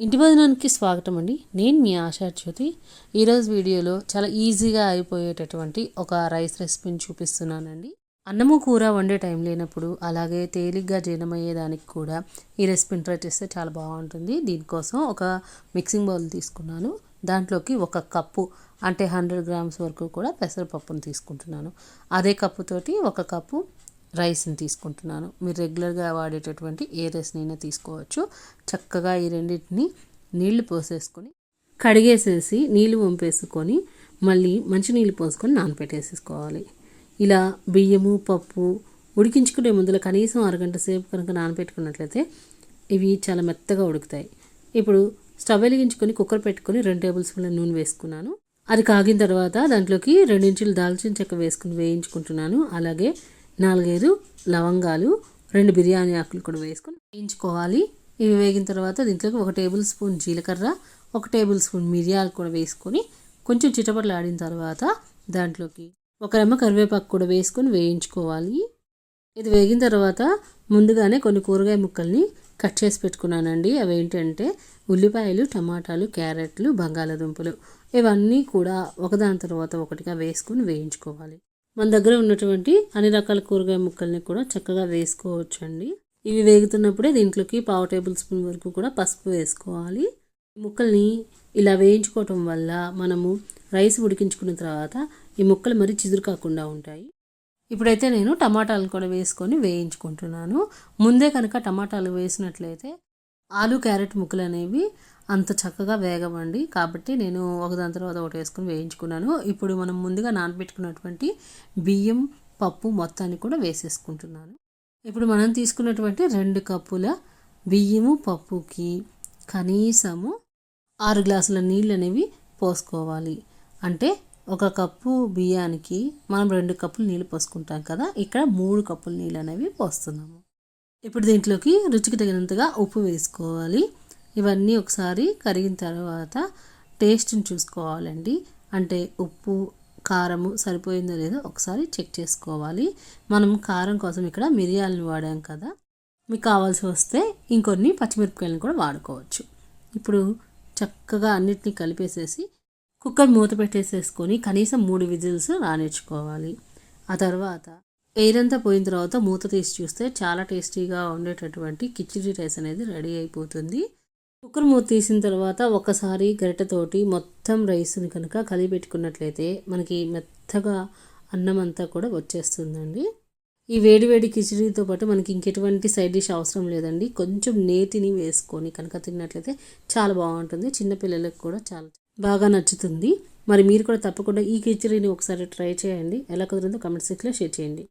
ఇంటి భోజనానికి స్వాగతం అండి నేను మీ ఆశా జ్యోతి. ఈరోజు వీడియోలో చాలా ఈజీగా అయిపోయేటటువంటి ఒక రైస్ రెసిపీని చూపిస్తున్నానండి. అన్నము కూర వండే టైం లేనప్పుడు అలాగే తేలిగ్గా జీర్ణమయ్యేదానికి కూడా ఈ రెసిపీని ట్రై చేస్తే చాలా బాగుంటుంది. దీనికోసం ఒక మిక్సింగ్ బౌల్ తీసుకున్నాను. దాంట్లోకి ఒక కప్పు అంటే హండ్రెడ్ గ్రామ్స్ వరకు కూడా పెసరపప్పును తీసుకుంటున్నాను. అదే కప్పుతోటి ఒక కప్పు రైస్ని తీసుకుంటున్నాను. మీరు రెగ్యులర్గా వాడేటటువంటి ఏ రైస్నైనా తీసుకోవచ్చు. చక్కగా ఈ రెండింటిని నీళ్ళు పోసేసుకొని కడిగేసేసి నీళ్ళు వంపేసుకొని మళ్ళీ మంచినీళ్ళు పోసుకొని నానపెట్టేసేసుకోవాలి. ఇలా బియ్యము పప్పు ఉడికించుకునే ముందులో కనీసం అరగంట సేపు కనుక నానపెట్టుకున్నట్లయితే ఇవి చాలా మెత్తగా ఉడుకుతాయి. ఇప్పుడు స్టవ్ వెలిగించుకొని కుక్కర్ పెట్టుకొని రెండు టేబుల్ స్పూన్ల నూనె వేసుకున్నాను. అది కాగిన తర్వాత దాంట్లోకి రెండించులు దాల్చిన చెక్క వేసుకుని వేయించుకుంటున్నాను. అలాగే నాలుగైదు లవంగాలు రెండు బిర్యానీ ఆకులు కూడా వేసుకొని వేయించుకోవాలి. ఇవి వేగిన తర్వాత దీంట్లోకి ఒక టేబుల్ స్పూన్ జీలకర్ర ఒక టేబుల్ స్పూన్ మిరియాలు కూడా వేసుకొని కొంచెం చిటపట్లు ఆడిన తర్వాత దాంట్లోకి ఒక రెమ్మ కరివేపాకు కూడా వేసుకొని వేయించుకోవాలి. ఇది వేగిన తర్వాత ముందుగానే కొన్ని కూరగాయ ముక్కల్ని కట్ చేసి పెట్టుకున్నానండి. అవి ఏంటంటే ఉల్లిపాయలు టమాటాలు క్యారెట్లు బంగాళాదుంపలు. ఇవన్నీ కూడా ఒకదాని తర్వాత ఒకటిగా వేసుకొని వేయించుకోవాలి. మన దగ్గర ఉన్నటువంటి అన్ని రకాల కూరగాయ ముక్కల్ని కూడా చక్కగా వేసుకోవచ్చు అండి ఇవి వేగుతున్నప్పుడే దీంట్లోకి పావు టేబుల్ స్పూన్ వరకు కూడా పసుపు వేసుకోవాలి. ముక్కల్ని ఇలా వేయించుకోవటం వల్ల మనము రైస్ ఉడికించుకున్న తర్వాత ఈ ముక్కలు మరి చిదురు కాకుండా ఉంటాయి. ఇప్పుడైతే నేను టమాటాలు కూడా వేసుకొని వేయించుకుంటున్నాను. ముందే కనుక టమాటాలు వేసినట్లయితే ఆలు క్యారెట్ ముక్కలు అనేవి అంత చక్కగా వేగవండి. కాబట్టి నేను ఒకదాని తర్వాత ఒకటి వేసుకొని వేయించుకున్నాను. ఇప్పుడు మనం ముందుగా నానబెట్టుకున్నటువంటి బియ్యం పప్పు మొత్తాన్ని కూడా వేసేసుకుంటున్నాను. ఇప్పుడు మనం తీసుకున్నటువంటి రెండు కప్పుల బియ్యము పప్పుకి కనీసము ఆరు గ్లాసుల నీళ్ళు అనేవి పోసుకోవాలి. అంటే ఒక కప్పు బియ్యానికి మనం రెండు కప్పులు నీళ్ళు పోసుకుంటాం కదా ఇక్కడ మూడు కప్పుల నీళ్ళు అనేవి పోస్తున్నాము. ఇప్పుడు దీంట్లోకి రుచికి తగినంతగా ఉప్పు వేసుకోవాలి. ఇవన్నీ ఒకసారి కరిగిన తర్వాత టేస్ట్ని చూసుకోవాలండి. అంటే ఉప్పు కారము సరిపోయిందో లేదో ఒకసారి చెక్ చేసుకోవాలి. మనం కారం కోసం ఇక్కడ మిరియాలను వాడాం కదా. మీకు కావాల్సి వస్తే ఇంకొన్ని పచ్చిమిరపకాయలను కూడా వాడుకోవచ్చు. ఇప్పుడు చక్కగా అన్నిటినీ కలిపేసేసి కుక్కర్ మూత పెట్టేసేసుకొని కనీసం మూడు విజిల్స్ రానిచ్చుకోవాలి. ఆ తర్వాత ఎయిర్ అంతా పోయిన తర్వాత మూత తీసి చూస్తే చాలా టేస్టీగా ఉండేటటువంటి కిచిడి రైస్ అనేది రెడీ అయిపోతుంది. కుక్కర్ మూత తీసిన తర్వాత ఒకసారి గరిటతోటి మొత్తం రైస్ని కనుక కలిపెట్టుకున్నట్లయితే మనకి మెత్తగా అన్నం అంతా కూడా వచ్చేస్తుందండి. ఈ వేడివేడి వేడి కిచడీతో పాటు మనకి ఇంకెటువంటి సైడ్ డిష్ అవసరం లేదండి. కొంచెం నేతిని వేసుకొని కనుక తిన్నట్లయితే చాలా బాగుంటుంది. చిన్నపిల్లలకు కూడా చాలా బాగా నచ్చుతుంది. మరి మీరు కూడా తప్పకుండా ఈ కిచడీని ఒకసారి ట్రై చేయండి. ఎలా కుదిరిందో కమెంట్ సెక్షన్లో షేర్ చేయండి.